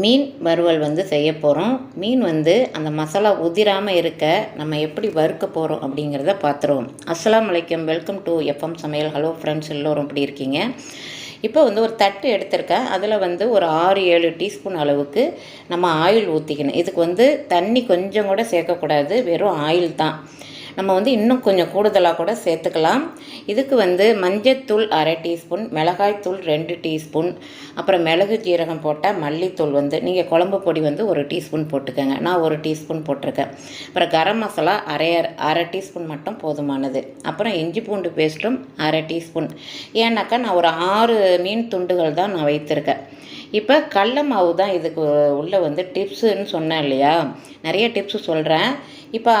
மீன் வறுவல் வந்து செய்ய போகிறோம் மீன் வந்து அந்த மசாலா உதிராமல் இருக்க நம்ம எப்படி வறுக்க போகிறோம் அப்படிங்கிறத பார்த்துருவோம் அஸ்லாம் வலைக்கம் வெல்கம் டு எஃப்எம் சமையல். ஹலோ ஃப்ரெண்ட்ஸ் எல்லோரும் எப்படி இருக்கீங்க? இப்போ வந்து ஒரு தட்டு எடுத்திருக்கேன். அதில் வந்து ஒரு ஆறு ஏழு டீஸ்பூன் அளவுக்கு நம்ம ஆயில் ஊற்றிக்கணும் இதுக்கு வந்து தண்ணி கொஞ்சம் கூட சேர்க்கக்கூடாது. வெறும் ஆயில் தான் நம்ம வந்து இன்னும் கொஞ்சம் கூடுதலாக கூட சேர்த்துக்கலாம். இதுக்கு வந்து மஞ்சத்தூள் அரை டீஸ்பூன் மிளகாய்த்தூள் ரெண்டு டீஸ்பூன் அப்புறம் மிளகு ஜீரகம் போட்டால் மல்லித்தூள் வந்து நீங்கள் குழம்பு பொடி வந்து ஒரு டீஸ்பூன் போட்டுக்கோங்க. நான் ஒரு டீஸ்பூன் போட்டிருக்கேன். அப்புறம் கரம் மசாலா அரை அரை டீஸ்பூன் மட்டும் போதுமானது. அப்புறம் இஞ்சி பூண்டு பேஸ்ட்டும் அரை டீஸ்பூன். ஏன்னாக்கா நான் ஒரு ஆறு மீன் துண்டுகள் தான் நான் வைத்திருக்கேன். இப்போ கடல மாவு தான் இதுக்கு உள்ளே வந்து டிப்ஸுன்னு சொன்னேன் இல்லையா? நிறைய டிப்ஸு சொல்கிறேன் இப்போ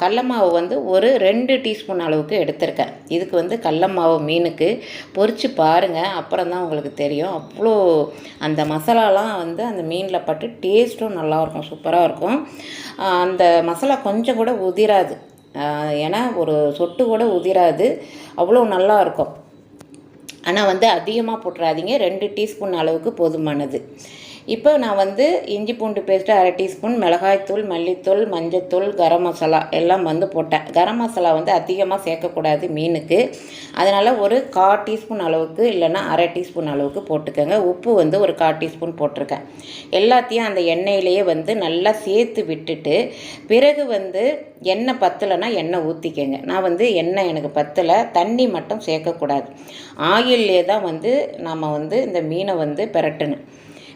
கடல மாவு வந்து ஒரு ரெண்டு டீஸ்பூன் அளவுக்கு எடுத்திருக்கேன். இதுக்கு வந்து கடல மாவு மீனுக்கு பொறிச்சு பாருங்கள் அப்புறம் தான் உங்களுக்கு தெரியும். அவ்வளோ அந்த மசாலாலாம் வந்து அந்த மீனில் பட்டு டேஸ்ட்டும் நல்லாயிருக்கும் சூப்பராக இருக்கும். அந்த மசாலா கொஞ்சம் கூட உதிராது. ஏன்னா ஒரு சொட்டு கூட உதிராது. அவ்வளோ நல்லாயிருக்கும் ஆனால் வந்து அதிகமாக போட்டுறாதீங்க. ரெண்டு டீஸ்பூன் அளவுக்கு போதுமானது. இப்போ நான் வந்து இஞ்சி பூண்டு பேஸ்ட்டு அரை டீஸ்பூன் மிளகாய்த்தூள் மல்லித்தூள் மஞ்சத்தூள் கரம் மசாலா எல்லாம் வந்து போட்டேன். கரம் மசாலா வந்து அதிகமாக சேர்க்கக்கூடாது மீனுக்கு. அதனால் ஒரு கால் டீஸ்பூன் அளவுக்கு இல்லைன்னா அரை டீஸ்பூன் அளவுக்கு போட்டுக்கோங்க. உப்பு வந்து ஒரு கால் டீஸ்பூன் போட்டிருக்கேன். எல்லாத்தையும் அந்த எண்ணெயிலேயே வந்து நல்லா சேர்த்து விட்டுட்டு பிறகு வந்து எண்ணெய் பத்தலைன்னா எண்ணெய் ஊற்றிக்கங்க நான் வந்து எண்ணெய் எனக்கு பத்தலை தண்ணி மட்டும் சேர்க்கக்கூடாது. ஆயிலே தான் வந்து நம்ம வந்து இந்த மீனை வந்து பிரட்டணும்.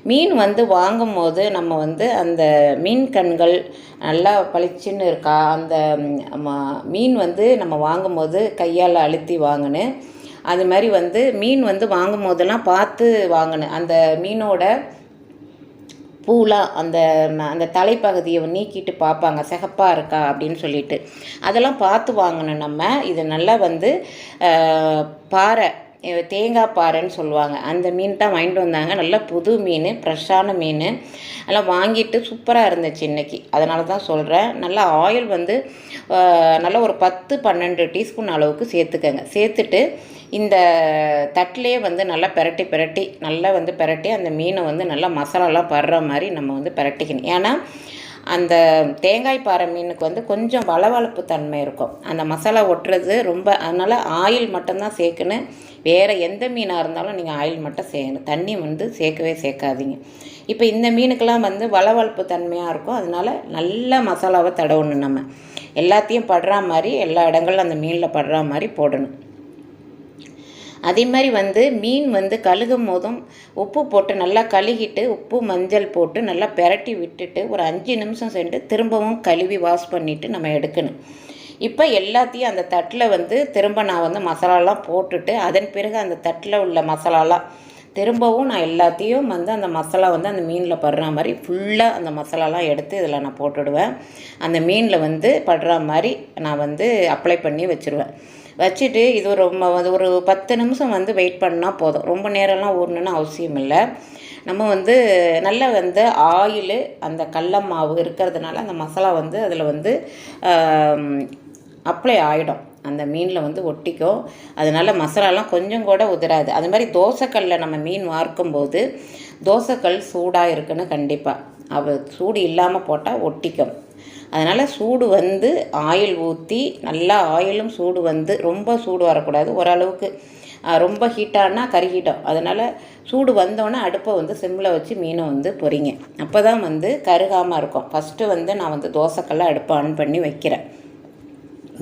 மீன் வந்து வாங்கும் போது நம்ம வந்து அந்த மீன் கண்கள் நல்லா பளிச்சுன்னு இருக்கா? அந்த ம- மீன் வந்து நம்ம வாங்கும்போது கையால் அழுத்தி வாங்கணும் அது மாதிரி வந்து மீன் வந்து வாங்கும் போதெல்லாம் பார்த்து வாங்கணும் அந்த மீனோட பூலாம் அந்த அந்த தலைப்பகுதியை நீக்கிட்டு பார்ப்பாங்க. சிகப்பாக இருக்கா? அப்படின்னு சொல்லிட்டு. அதெல்லாம் பார்த்து வாங்கணும் நம்ம. இது நல்லா வந்து பாறை தேங்காய் பாறைன்னு சொல்லுவாங்க. அந்த மீன் தான் வாங்கிட்டு வந்தாங்க. நல்லா புது மீன் ஃப்ரெஷ்ஷான மீன். எல்லாம் வாங்கிட்டு சூப்பராக இருந்துச்சு இன்னைக்கு. அதனால தான் சொல்கிறேன் நல்லா ஆயில் வந்து நல்லா ஒரு பத்து பன்னெண்டு டீஸ்பூன் அளவுக்கு சேர்த்துக்கங்க. சேர்த்துட்டு இந்த தட்டிலே வந்து நல்லா பிரட்டி பிரட்டி நல்லா வந்து பிரட்டி அந்த மீனை வந்து நல்லா மசாலாலாம் படுற மாதிரி நம்ம வந்து பிரட்டிக்கணும். ஏன்னா அந்த தேங்காய் பாறை மீனுக்கு வந்து கொஞ்சம் வளவளப்பு தன்மை இருக்கும். அந்த மசாலா ஒட்டுறது ரொம்ப அதனால் ஆயில் மட்டும்தான் சேர்க்குன்னு வேறு எந்த மீனாக இருந்தாலும் நீங்கள் ஆயில் மட்டும் சேர்க்கணும் தண்ணி வந்து சேர்க்கவே சேர்க்காதீங்க. இப்போ இந்த மீனுக்கெல்லாம் வந்து வளவளப்பு தன்மையாக இருக்கும். அதனால நல்ல மசாலாவை தடவணும் நம்ம. எல்லாத்தையும் படுற மாதிரி எல்லா இடங்களும் அந்த மீனில் படுற மாதிரி போடணும். அதே மாதிரி வந்து மீன் வந்து கழுகும் போதும் உப்பு போட்டு நல்லா கழுகிட்டு உப்பு மஞ்சள் போட்டு நல்லா பெரட்டி விட்டுட்டு ஒரு அஞ்சு நிமிஷம் சென்று திரும்பவும் கழுவி வாஷ் பண்ணிவிட்டு நம்ம எடுக்கணும். இப்போ எல்லாத்தையும் அந்த தட்டில் வந்து திரும்ப நான் வந்து மசாலாலாம் போட்டுட்டு அதன் பிறகு அந்த தட்டில் உள்ள மசாலாலாம் திரும்பவும் நான் எல்லாத்தையும் வந்து அந்த மசாலா வந்து அந்த மீனில் படுற மாதிரி ஃபுல்லாக அந்த மசாலாலாம் எடுத்து இதில் நான் போட்டுடுவேன். அந்த மீனில் வந்து படுற மாதிரி நான் வந்து அப்ளை பண்ணி வச்சுருவேன். வச்சுட்டு இது ஒரு ரொம்ப வந்து ஒரு பத்து நிமிஷம் வந்து வெயிட் பண்ணால் போதும். ரொம்ப நேரம்லாம் ஊறணுன்னு அவசியம் இல்லை. நம்ம வந்து நல்லா வந்து ஆயில் அந்த கடல மாவு இருக்கிறதுனால அந்த மசாலா வந்து அதில் வந்து அப்ளை ஆகிடும் அந்த மீனில் வந்து ஒட்டிக்கும் அதனால மசாலாலாம் கொஞ்சம் கூட உதிராது. அது மாதிரி தோசைக்கல்லில் நம்ம மீன் வார்க்கும்போது தோசைக்கல் சூடாக இருக்குன்னு கண்டிப்பாக அவ சூடு இல்லாமல் போட்டால் ஒட்டிக்கும். அதனால் சூடு வந்து ஆயில் ஊற்றி நல்லா ஆயிலும் சூடு வந்து ரொம்ப சூடு வரக்கூடாது. ஓரளவுக்கு ரொம்ப ஹீட்டானா கருகிட்டோம் அதனால் சூடு வந்தோன்னே அடுப்பை வந்து சிம்மில் வச்சு மீனை வந்து பொறிங்க அப்போ தான் வந்து கருகாமல் இருக்கும். ஃபஸ்ட்டு வந்து நான் வந்து தோசைக்கல்ல அடுப்பை ஆன் பண்ணி வைக்கிறேன்.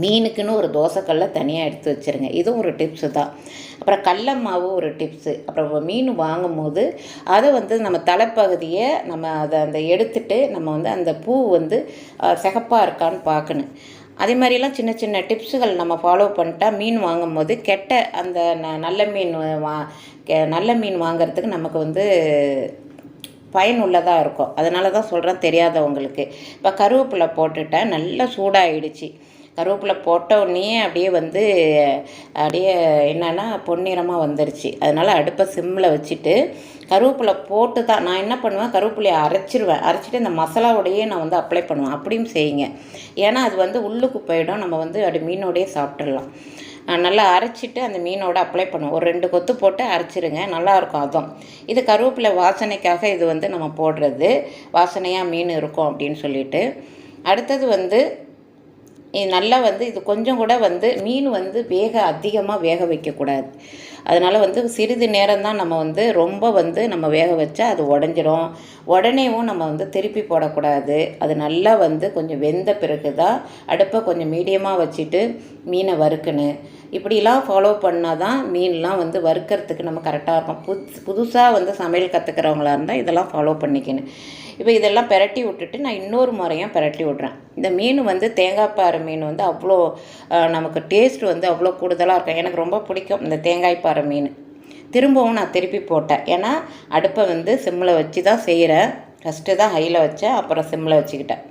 மீனுக்குன்னு ஒரு தோசைக்கல்லை தனியாக எடுத்து வச்சுருங்க. இதுவும் ஒரு டிப்ஸு தான். அப்புறம் கடல மாவு ஒரு டிப்ஸு அப்புறம் மீன் வாங்கும்போது அதை வந்து நம்ம தலைப்பகுதியை நம்ம அதை அந்த எடுத்துட்டு நம்ம வந்து அந்த பூ வந்து சிகப்பாக இருக்கான்னு பார்க்கணும். அதே மாதிரிலாம் சின்ன சின்ன டிப்ஸுகள் நம்ம ஃபாலோ பண்ணிட்டா மீன் வாங்கும்போது கெட்ட அந்த ந- நல்ல மீன் வா கெ- நல்ல மீன் வாங்குறதுக்கு நமக்கு வந்து பயனுள்ளதாக இருக்கும். அதனால தான் சொல்கிறேன் தெரியாதவங்களுக்கு. இப்போ கருவேப்பிலை போட்டுட்டேன் நல்லா சூடாகிடுச்சு கருவேப்பிலை போட்ட உடனே அப்படியே வந்து அப்படியே என்னன்னா பொன்னிறமாக வந்துருச்சு. அதனால் அடுப்பை சிம்மில் வச்சுட்டு கருவேப்பிலை போட்டு தான் நான் என்ன பண்ணுவேன்? கருவேப்பிலையை அரைச்சிருவேன். அரைச்சிட்டு இந்த மசாலாவோடையே நான் வந்து அப்ளை பண்ணுவேன். அப்படியும் செய்யுங்க. ஏன்னா அது வந்து உள்ளுக்கு போயிடும். நம்ம வந்து அப்படி மீனோடையே சாப்பிட்றலாம் நல்லா அரைச்சிட்டு அந்த மீனோட அப்ளை பண்ணுவோம். ஒரு ரெண்டு கொத்து போட்டு அரைச்சிருங்க. நல்லாயிருக்கும் அதுவும். இது கருவேப்பிலை வாசனைக்காக இது வந்து நம்ம போடுறது. வாசனையாக மீன் இருக்கும் அப்படின்னு சொல்லிட்டு. அடுத்தது வந்து நல்லா வந்து இது கொஞ்சம் கூட வந்து மீன் வந்து வேக அதிகமாக வேக வைக்கக்கூடாது. அதனால் வந்து சிறிது நேரம் தான் நம்ம வந்து ரொம்ப வந்து நம்ம வேக வச்சா அது உடஞ்சிரும். உடனேவும் நம்ம வந்து திருப்பி போடக்கூடாது. அது நல்லா வந்து கொஞ்சம் வெந்த பிறகு தான் அடுப்பை கொஞ்சம் மீடியமாக வச்சுட்டு மீனை வறுக்கணும் இப்படிலாம் ஃபாலோ பண்ணால் தான் மீன்லாம் வந்து வறுக்கிறதுக்கு நம்ம கரெக்டாக இருக்கும். புது புதுசாக வந்து சமையல் கற்றுக்கிறவங்களா இருந்தால் இதெல்லாம் ஃபாலோ பண்ணிக்கணும். இப்போ இதெல்லாம் பெரட்டி விட்டுட்டு நான் இன்னொரு முறையும் பெரட்டி விட்றேன். இந்த மீன் வந்து தேங்காய் பாறை மீன் வந்து அவ்வளோ நமக்கு டேஸ்ட் வந்து அவ்வளோ கூடுதலாக இருக்கும். எனக்கு ரொம்ப பிடிக்கும் இந்த தேங்காய் பாறை மீன். திரும்பவும் நான் திருப்பி போட்டேன். ஏன்னா அடுப்பை வந்து சிம்மில் வச்சு தான் செய்கிறேன் ஃபஸ்ட்டு தான் ஹையில் வச்சேன் அப்புறம் சிம்மில் வச்சுக்கிட்டேன்.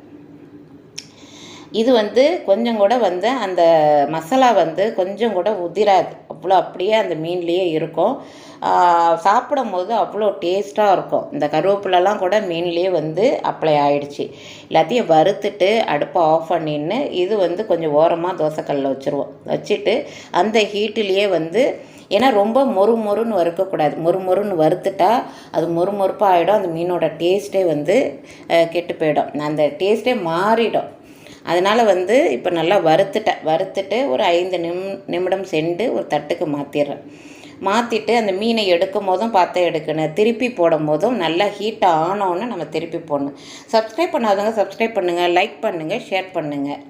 இது வந்து கொஞ்சம் கூட வந்து அந்த மசாலா வந்து கொஞ்சம் கூட உதிராது. அவ்வளோ அப்படியே அந்த மீன்லேயே இருக்கும். சாப்பிடும் போது அவ்வளோ டேஸ்ட்டாக இருக்கும். இந்த கருவேப்பிலலாம் கூட மீன்லேயே வந்து அப்ளை ஆகிடுச்சி எல்லாத்தையும் வறுத்துட்டு அடுப்பை ஆஃப் பண்ணின்னு இது வந்து கொஞ்சம் ஓரமாக தோசைக்கல்லில் வச்சுருவோம். வச்சுட்டு அந்த ஹீட்டிலேயே வந்து ஏன்னா ரொம்ப மொறு மொறுன்னு வறுக்கக்கூடாது. மொறு மொறுன்னு வறுத்துட்டா அது மொறு மொறுப்பாக ஆகிடும் அந்த மீனோட டேஸ்ட்டே வந்து கெட்டு போயிடும். அந்த டேஸ்ட்டே மாறிடும். அதனால் வந்து இப்போ நல்லா வறுத்துட்டேன் வறுத்துட்டு ஒரு ஐந்து நிம் நிமிடம் சென்று ஒரு தட்டுக்கு மாற்றிடுறேன் மாற்றிட்டு அந்த மீனை எடுக்கும் போதும் பார்த்து எடுக்கணும். திருப்பி போடும் போதும் நல்லா ஹீட் ஆனோன்னு நம்ம திருப்பி போடணும். சப்ஸ்கிரைப் பண்ணாதவங்க சப்ஸ்கிரைப் பண்ணுங்கள் லைக் பண்ணுங்கள் ஷேர் பண்ணுங்கள்